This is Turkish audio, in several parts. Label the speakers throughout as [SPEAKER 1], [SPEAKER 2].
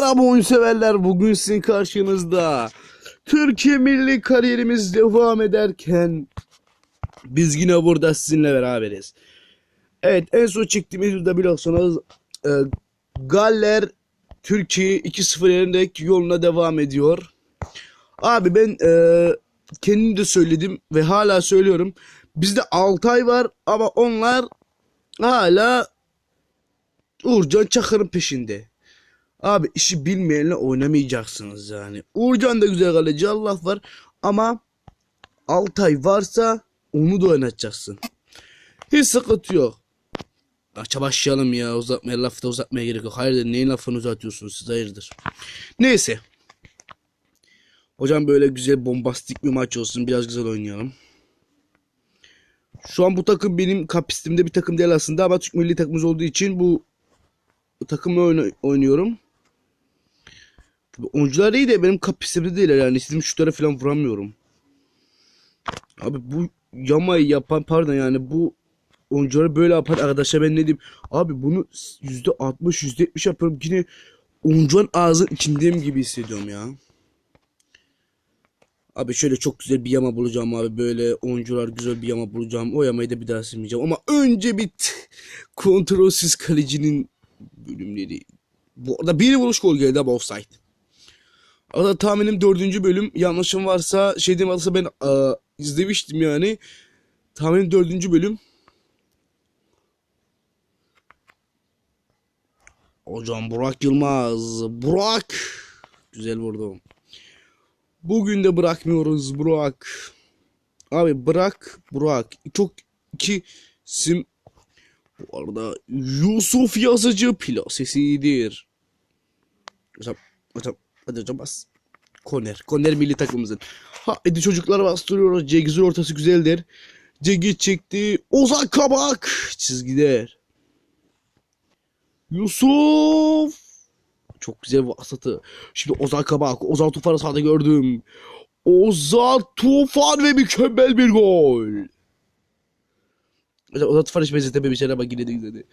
[SPEAKER 1] Merhaba oyun severler. Bugün sizin karşınızda Türkiye milli kariyerimiz devam ederken biz yine burada sizinle beraberiz. Evet en son çektiğimiz videoda biliyorsunuz e, Galler Türkiye 2-0 yerindeki yoluna devam ediyor. Abi ben e, kendim de söyledim ve hala söylüyorum. Bizde Altay var ama onlar hala Uğurcan Çakır'ın peşinde. Abi işi bilmeyenle oynamayacaksınız yani. Uğurcan da güzel kaleci Allah var ama Altay varsa onu da oynatacaksın. Hiç sıkıntı yok. Maça başlayalım ya uzatmaya lafı da uzatmaya gerek yok. Hayırdır neyin lafını uzatıyorsunuz siz hayırdır. Neyse. Hocam böyle güzel bombastik bir maç olsun biraz güzel oynayalım. Şu an bu takım benim kapistimde bir takım değil aslında ama Türk milli takımımız olduğu için bu takımla oynuyorum. Oyuncular iyi de benim kapistimde değiller yani istediğim şutlara falan vuramıyorum. Abi bu yamayı yapan pardon yani bu oyuncuları böyle yapan arkadaşlar ben ne diyeyim. Abi bunu %60 %70 yapıyorum yine oyuncunun ağzının içindeyim gibi hissediyorum ya. Abi şöyle çok güzel bir yama bulacağım abi böyle oyuncular güzel bir yama bulacağım. O yamayı da bir daha silmeyeceğim ama önce bir kontrolsüz kalecinin bölümleri. Bu arada bir vuruş gol geldi ama offside. Arada tahminim dördüncü bölüm yanlışım varsa şey diyeyim varsa ben aa, izlemiştim yani. Tahminim dördüncü bölüm. Hocam Burak Yılmaz. Burak. Güzel vurdu. Bugün de bırakmıyoruz Burak. Abi bırak Burak. Çok iki sim. Bu arada Yusuf Yazıcı plasesidir. Hocam, hocam, hadi hocam bas. Koner. Koner milli takımımızın. Haydi çocuklar bastırıyoruz. Cegiz'in ortası güzeldir. Cegiz çekti. Ozan Kabak. Çizgiler. Yusuf. Çok güzel vasatı. Şimdi Ozan Kabak. Ozan Tufan'ı sahada gördüm. Ozan Tufan ve mükemmel bir gol. Ozan Tufan hiç benzetememiş ama yine de güzeldi.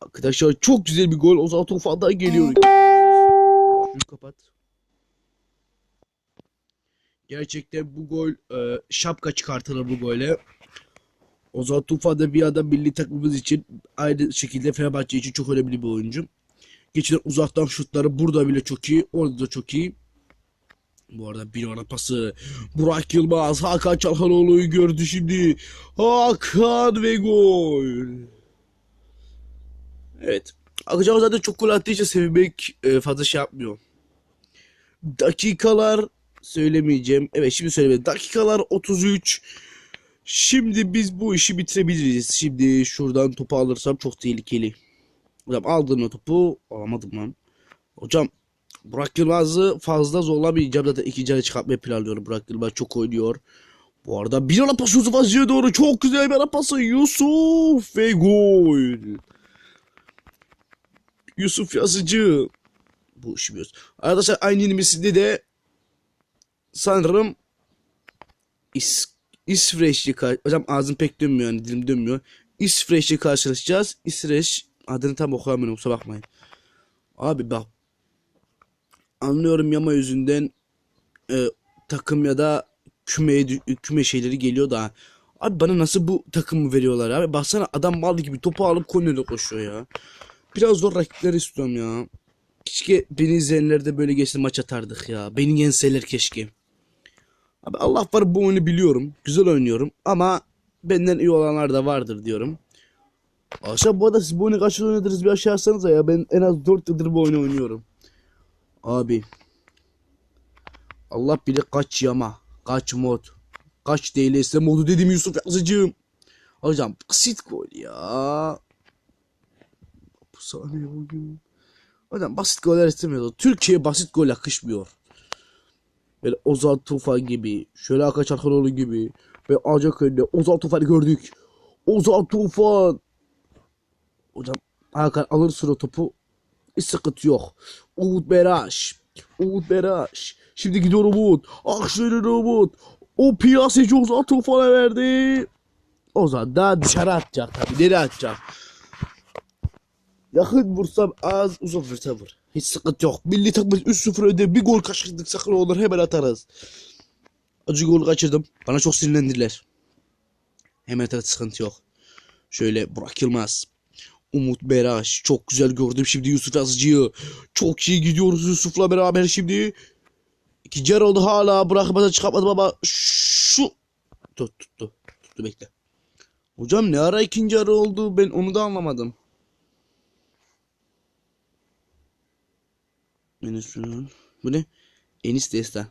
[SPEAKER 1] Arkadaşlar çok güzel bir gol. Ozan Tufan'dan geliyor. Şunu kapat. Gerçekten bu gol e, şapka çıkartılır bu gole. Ozan Tufan da bir adam milli takımımız için aynı şekilde Fenerbahçe için çok önemli bir oyuncu. Geçen uzaktan şutları burada bile çok iyi. Orada da çok iyi. Bu arada bir ara pası. Burak Yılmaz Hakan Çalhanoğlu'yu gördü şimdi. Hakan ve gol. Evet. Akıcan zaten çok gol attığı için sevinmek e, fazla şey yapmıyor. Dakikalar söylemeyeceğim. Evet şimdi söylemedim. Dakikalar 33. Şimdi biz bu işi bitirebiliriz. Şimdi şuradan topu alırsam çok tehlikeli. Hocam aldım o topu. Alamadım lan. Hocam Burak Yılmaz'ı fazla zorlamayacağım. Zaten iki canı çıkartmayı planlıyorum. Burak Yılmaz çok oynuyor. Bu arada bir ara pası Yusuf Aziz'e doğru. Çok güzel bir ara pası. Yusuf ve gol. Yusuf Yazıcı. Bu işi biliyoruz. Arkadaşlar aynı inimisinde de sanırım İs İsveçli Hocam ağzım pek dönmüyor yani dilim dönmüyor. İsveçli karşılaşacağız. İsveç adını tam okuyamıyorum kusura bakmayın. Abi bak anlıyorum yama yüzünden e, takım ya da küme küme şeyleri geliyor da abi bana nasıl bu takımı veriyorlar abi baksana adam mal gibi topu alıp kornere koşuyor ya. Biraz zor rakipler istiyorum ya. Keşke beni izleyenler de böyle geçti maç atardık ya. Beni yenseler keşke. Abi Allah var bu oyunu biliyorum. Güzel oynuyorum ama benden iyi olanlar da vardır diyorum. Aşağı bu arada siz bu oyunu kaç yıl oynadınız bir aşağı ya. Ben en az 4 yıldır bu oyunu oynuyorum. Abi. Allah bilir kaç yama. Kaç mod. Kaç DLS modu dedim Yusuf Yazıcığım. Hocam basit gol ya. Bu saniye bugün. Hocam basit goller istemiyordu. Türkiye basit gol yakışmıyor. Böyle Ozan Tufan gibi. Şöyle Hakan Çalhanoğlu gibi. Ve ancak önünde Ozan Tufan'ı gördük. Ozan Tufan. Hocam Hakan alırsın o topu. Hiç sıkıntı yok. Umut Meraş. Umut Meraş. Şimdi gidiyor Umut. Akşener Umut. O piyasacı Ozan Tufan'a verdi. Ozan da dışarı atacak tabii. Nereye atacak? Yakın vursam az uzak vursam vur. Hiç sıkıntı yok. Milli takımımız 3-0 önde bir gol kaçırdık sakın olur hemen atarız. Acı gol kaçırdım. Bana çok sinirlendiler. Hemen atarız sıkıntı yok. Şöyle Burak Yılmaz. Umut Beraş. Çok güzel gördüm şimdi Yusuf Yazıcı'yı. Çok iyi gidiyoruz Yusuf'la beraber şimdi. İkinci yarı oldu hala bırakmadan çıkartmadım ama şu tut tuttu tuttu bekle. Hocam ne ara ikinci yarı oldu ben onu da anlamadım. Enis bu ne? Enis Destan.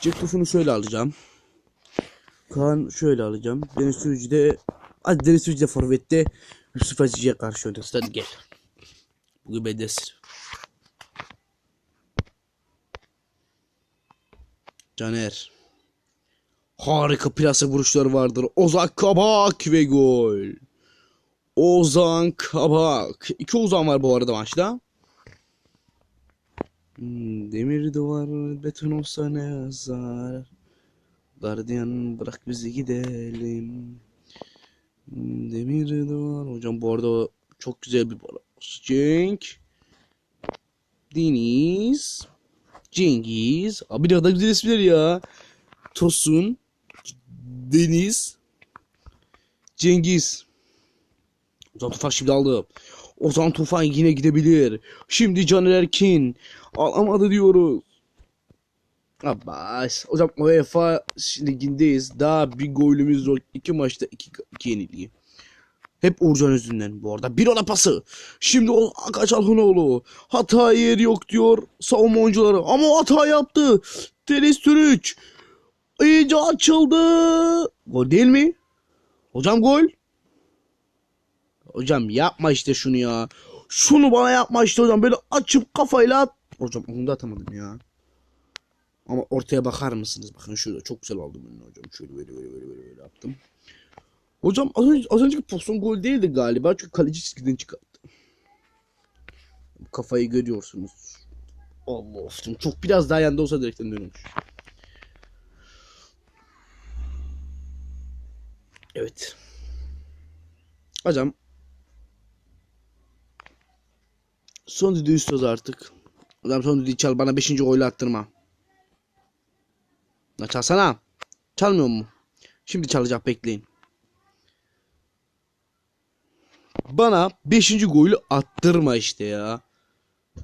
[SPEAKER 1] Tufunu şöyle alacağım. Kaan şöyle alacağım. Deniz Sürücü de Hadi Deniz Sürücü de forvette Yusuf Hacı'ya karşı oynasın. Hadi gel. Bugün bendesin. Caner. Harika plase vuruşları vardır. Ozan Kabak ve gol. Ozan Kabak. İki Ozan var bu arada maçta. Demir duvar beton olsa ne yazar. Gardiyan bırak bizi gidelim. Demir duvar. Hocam bu arada çok güzel bir bala. Cenk. Deniz. Cengiz. Abi ne kadar güzel isimler ya. Tosun. Deniz. Cengiz. Ozan Tufan şimdi aldı. Ozan Tufan yine gidebilir. Şimdi Caner Erkin. Alamadı diyoruz. Abbas. Hocam UEFA ligindeyiz. Daha bir golümüz yok. İki maçta iki, iki yenilgi. Hep Uğurcan yüzünden bu arada. Bir ona pası. Şimdi o Akaç Alhanoğlu. Hata yeri yok diyor savunma oyuncuları. Ama hata yaptı. Tenis Türüç. İyice açıldı. Gol değil mi? Hocam gol. Hocam yapma işte şunu ya. Şunu bana yapma işte hocam. Böyle açıp kafayla. Hocam onu da atamadım ya. Ama ortaya bakar mısınız? Bakın şurada çok güzel aldım önüne hocam. Şöyle böyle böyle böyle böyle, yaptım. Hocam az, önce, az önceki pozisyon gol değildi galiba. Çünkü kaleci çizgiden çıkarttı. Kafayı görüyorsunuz. Allah şimdi çok biraz daha yanda olsa direkten dönüyormuş. Evet. Hocam. Son düdüğü istiyoruz artık. Hocam son düdüğü çal bana 5. golü attırma. La çalsana. Çalmıyor mu? Şimdi çalacak bekleyin. Bana 5. golü attırma işte ya.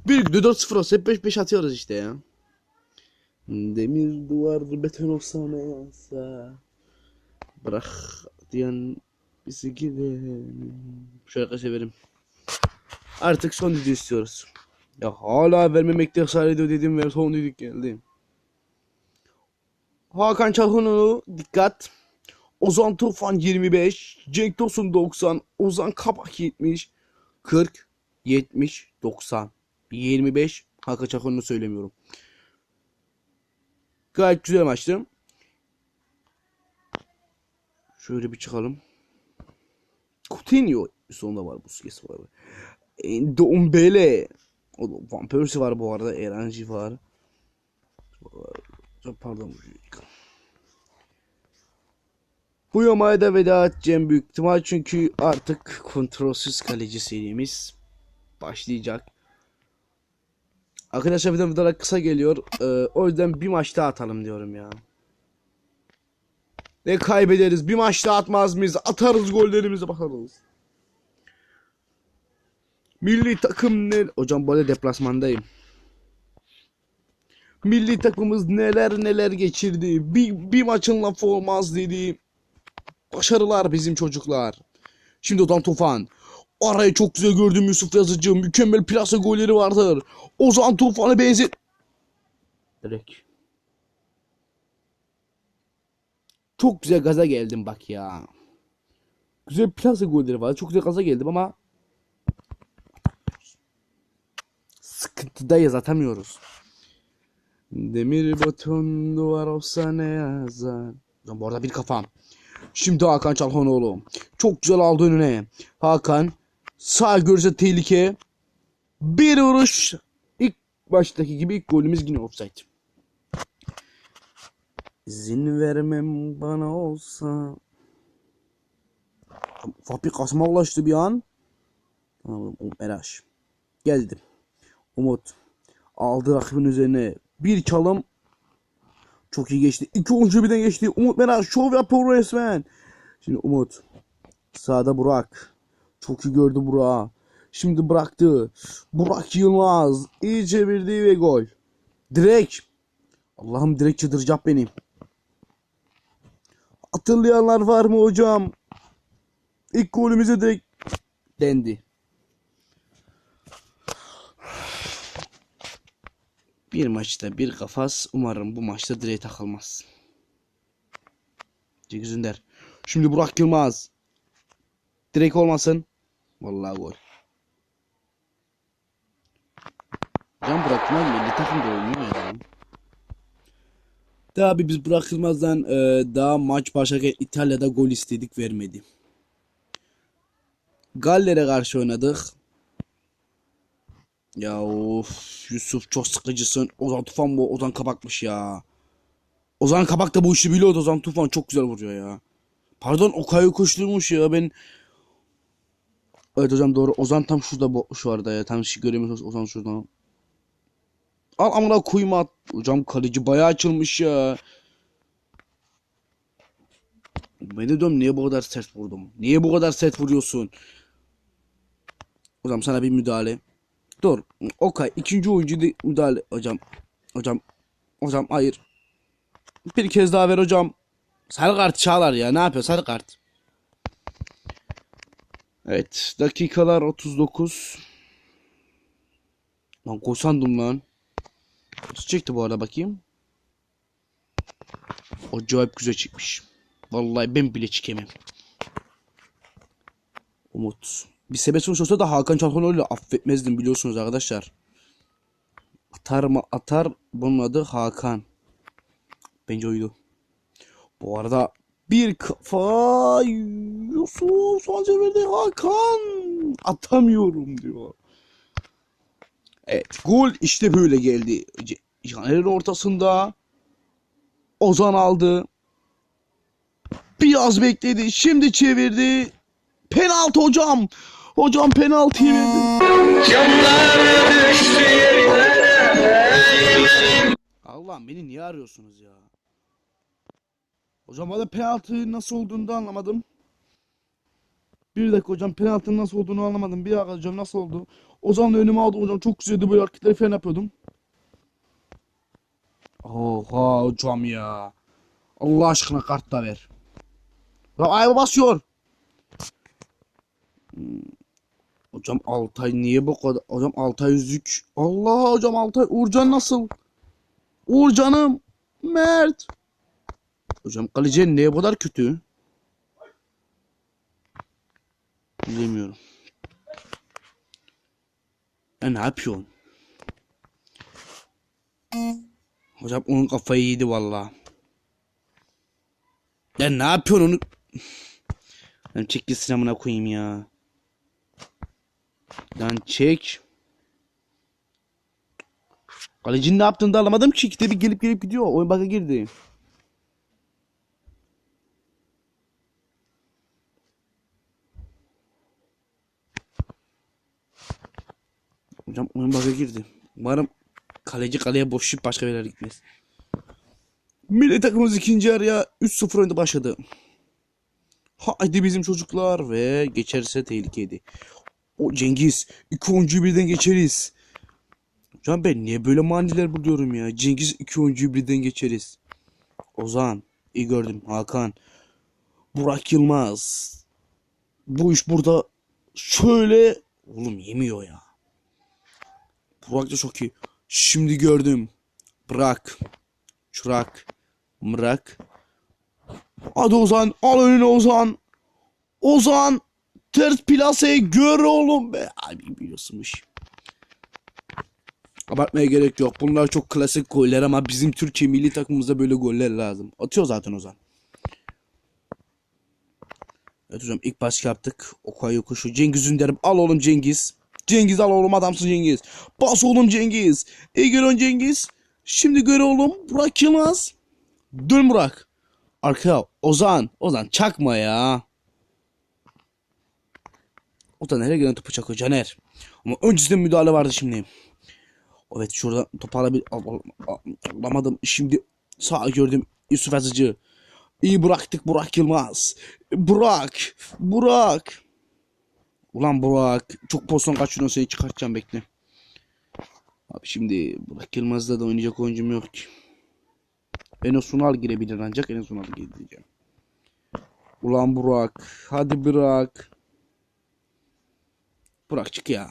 [SPEAKER 1] Bir günde 4-0 olsa hep 5-5 atıyoruz işte ya. Demir duvar beton olsa ne olsa. Bırak diyen bizi gidelim. Şarkı severim. Artık son düdüğü istiyoruz. Ya hala vermemekte ısrar ediyor dedim ve son düdük geldi. Hakan Çalhanoğlu dikkat. Ozan Tufan 25, Cenk Tosun 90, Ozan Kabak 70, 40, 70, 90, 25. Hakan Çalhanoğlu söylemiyorum. Gayet güzel maçtı. Şöyle bir çıkalım. Coutinho sonunda var. Busquets var. Dombele. O Van Persie var bu arada. Erenci var. Pardon. Bu yamaya da veda edeceğim büyük ihtimal çünkü artık kontrolsüz kaleci serimiz başlayacak. Arkadaşlar video videolar kısa geliyor. Ee, o yüzden bir maç daha atalım diyorum ya. Ne kaybederiz? Bir maç daha atmaz mıyız? Atarız gollerimizi bakarız. Milli takım ne? Hocam böyle deplasmandayım. Milli takımımız neler neler geçirdi. Bir, bir maçın lafı olmaz dedi. Başarılar bizim çocuklar. Şimdi Ozan Tufan. Arayı çok güzel gördüm Yusuf Yazıcı. Mükemmel plase golleri vardır. Ozan Tufan'a benzet. Direkt. Çok güzel gaza geldim bak ya. Güzel plase golleri var. Çok güzel gaza geldim ama sıkıntıdayız atamıyoruz. Demir beton duvar olsa ne yazar. Bu arada bir kafam. Şimdi Hakan Çalhanoğlu. Çok güzel aldı önüne. Hakan sağ görse tehlike. Bir vuruş. İlk baştaki gibi ilk golümüz yine offside. İzin vermem bana olsa. Fabi kasma ulaştı bir an. Tamam, Meraş. Geldim. Umut. Aldı rakibin üzerine. Bir çalım. Çok iyi geçti. İki oyuncu birden geçti. Umut Meral şov yapıyor resmen. Şimdi Umut. Sağda Burak. Çok iyi gördü Burak. Şimdi bıraktı. Burak Yılmaz. iyi çevirdi ve gol. Direkt. Allah'ım direkt çıldıracak benim. Hatırlayanlar var mı hocam? İlk golümüze direkt dendi. Bir maçta bir kafas. Umarım bu maçta direğe takılmaz. Cengiz. Şimdi Burak Yılmaz. Direkt olmasın. Vallahi gol. Can Burak Yılmaz milli takımda oynuyor ya. Tabi biz Burak Yılmaz'dan e, daha maç başlarken İtalya'da gol istedik vermedi. Galler'e karşı oynadık. Ya of Yusuf çok sıkıcısın. Ozan Tufan bu Ozan Kabak'mış ya. Ozan Kabak da bu işi biliyordu. Ozan Tufan çok güzel vuruyor ya. Pardon Okayu koşturmuş ya ben. Evet hocam doğru. Ozan tam şurada bu, şu arada ya. Tam şey göremiyorsunuz Ozan şuradan. Al amına koyma at. Hocam kaleci bayağı açılmış ya. Ben de diyorum niye bu kadar sert vurdum? Niye bu kadar sert vuruyorsun? Hocam sana bir müdahale. Dur. Okay. ikinci oyuncu da müdahale. Hocam. Hocam. Hocam hayır. Bir kez daha ver hocam. Sarı kart çağlar ya. Ne yapıyor sarı kart? Evet. Dakikalar 39. Lan gol lan. Çekti bu arada bakayım. Acayip güzel çıkmış. Vallahi ben bile çekemem. Umut. Bir sebep sonuç olsa da Hakan Çalhanoğlu'yla affetmezdim biliyorsunuz arkadaşlar. Atar mı atar bunun adı Hakan. Bence oydu. Bu arada bir kafa Yusuf Sancever'de Hakan atamıyorum diyor. Evet gol işte böyle geldi. Caner'in ortasında Ozan aldı. Biraz bekledi. Şimdi çevirdi. Penaltı hocam. Hocam penaltıyı verdi. Allah'ım beni niye arıyorsunuz ya? Hocam bana penaltı nasıl olduğunu da anlamadım. Bir dakika hocam penaltının nasıl olduğunu anlamadım. Bir dakika hocam nasıl oldu? Ozan'la önüme aldım hocam. Çok güzeldi böyle hareketleri falan yapıyordum. Oha hocam ya. Allah aşkına kart da ver. Ya ayva basıyor. Hmm. Hocam Altay niye bu kadar? Hocam Altay yüzük. Allah hocam Altay. Uğurcan nasıl? Uğurcan'ım. Mert. Hocam kaleci niye bu kadar kötü? Bilemiyorum. Ya ne yapıyorsun? Hocam onun kafayı yedi valla. Ya ne yapıyorsun onu? Ben çek gitsin koyayım ya. Lan çek. Kalecinin ne yaptığını da anlamadım ki. İkide gelip gelip gidiyor. Oyun baka girdi. Hocam oyun baka girdi. Umarım kaleci kaleye boşlayıp başka bir yere gitmez. Milli takımımız ikinci yarıya 3-0 önde başladı. Haydi bizim çocuklar ve geçerse tehlikeydi. O Cengiz iki oyuncuyu birden geçeriz. Hocam ben niye böyle maniler buluyorum ya? Cengiz iki oyuncuyu birden geçeriz. Ozan iyi gördüm. Hakan. Burak Yılmaz. Bu iş burada şöyle oğlum yemiyor ya. Burak da çok iyi. Şimdi gördüm. Bırak. Çırak. Mırak. Hadi Ozan. Al önüne Ozan. Ozan. Ters plaseyi gör oğlum be. Abi biliyorsunmuş. Abartmaya gerek yok. Bunlar çok klasik goller ama bizim Türkiye milli takımımızda böyle goller lazım. Atıyor zaten Ozan. Evet hocam ilk baskı yaptık. Okay yokuşu. Cengiz Ünder'im. Al oğlum Cengiz. Cengiz al oğlum adamsın Cengiz. Bas oğlum Cengiz. İyi gör Cengiz. Şimdi gör oğlum. Burak Yılmaz. Dön Burak. Arkaya Ozan. Ozan çakma ya. Nereye gelen topu çakıyor Caner. Ama öncesinde müdahale vardı şimdi. Evet şuradan topu alabil al- al- al- alamadım. Şimdi sağ gördüm Yusuf Yazıcı. İyi bıraktık Burak Yılmaz. Burak. Burak. Ulan Burak. Çok pozisyon kaçırıyorsun seni çıkartacağım bekle. Abi şimdi Burak Yılmaz'da da oynayacak oyuncum yok ki. Enes Unal girebilir ancak Enes Unal'ı gireceğim. Ulan Burak. Hadi bırak. Burak çık ya.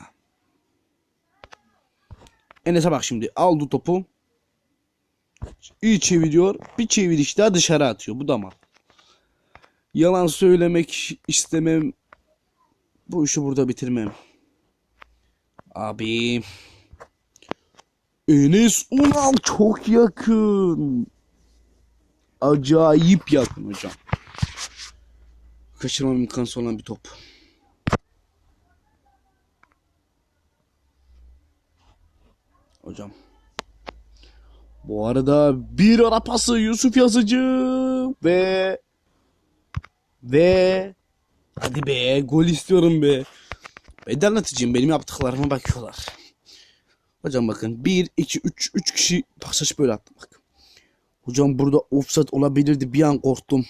[SPEAKER 1] Enes'e bak şimdi. Aldı topu. İyi çeviriyor. Bir çeviriş daha dışarı atıyor. Bu da mal. Yalan söylemek istemem. Bu işi burada bitirmem. Abi. Enes Unal çok yakın. Acayip yakın hocam. Kaçırmam imkansız olan bir top. Hocam. Bu arada bir ara pası Yusuf Yazıcı ve ve hadi be gol istiyorum be. Beden atıcıyım benim yaptıklarıma bakıyorlar. Hocam bakın 1 2 3 3 kişi pasaj böyle attı bak. Hocam burada offside olabilirdi bir an korktum.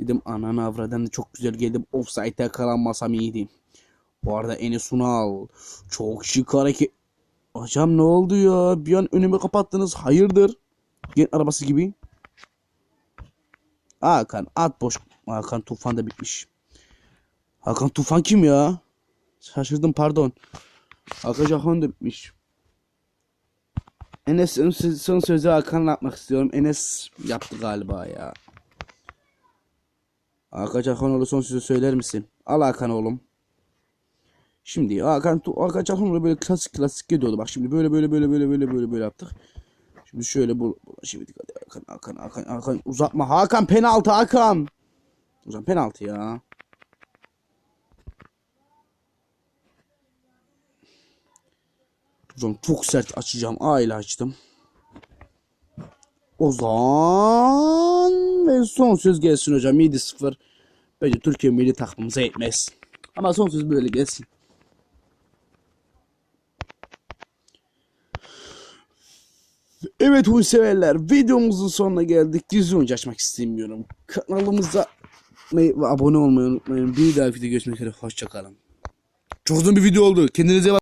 [SPEAKER 1] Dedim ananı avradan çok güzel geldim offside'e yakalanmasam iyiydi. Bu arada Enes Unal çok şık hareket. Hocam ne oldu ya? Bir an önümü kapattınız. Hayırdır? Gen arabası gibi. Hakan at boş. Hakan Tufan da bitmiş. Hakan Tufan kim ya? Şaşırdım pardon. Hakan Jahan da bitmiş. Enes son, söz- son sözü Hakan'la atmak istiyorum. Enes yaptı galiba ya. Hakan Cahanoğlu son sözü söyler misin? Al Hakan oğlum. Şimdi Hakan, Hakan Cahanoğlu böyle klasik klasik gidiyordu. Bak şimdi böyle böyle böyle böyle böyle böyle böyle yaptık. Şimdi şöyle bu, bu şimdi hadi Hakan Hakan Hakan Hakan uzatma. Hakan penaltı Hakan. Hocam penaltı ya. Hocam çok sert açacağım. A ile açtım. Ozan ve son söz gelsin hocam 7-0. Bence Türkiye milli takımımıza yetmez. Ama son söz böyle gelsin. Evet oyun severler videomuzun sonuna geldik. Gizli açmak istemiyorum. Kanalımıza abone olmayı unutmayın. Bir daha video görüşmek üzere. Hoşçakalın. Çok uzun bir video oldu. Kendinize bakın.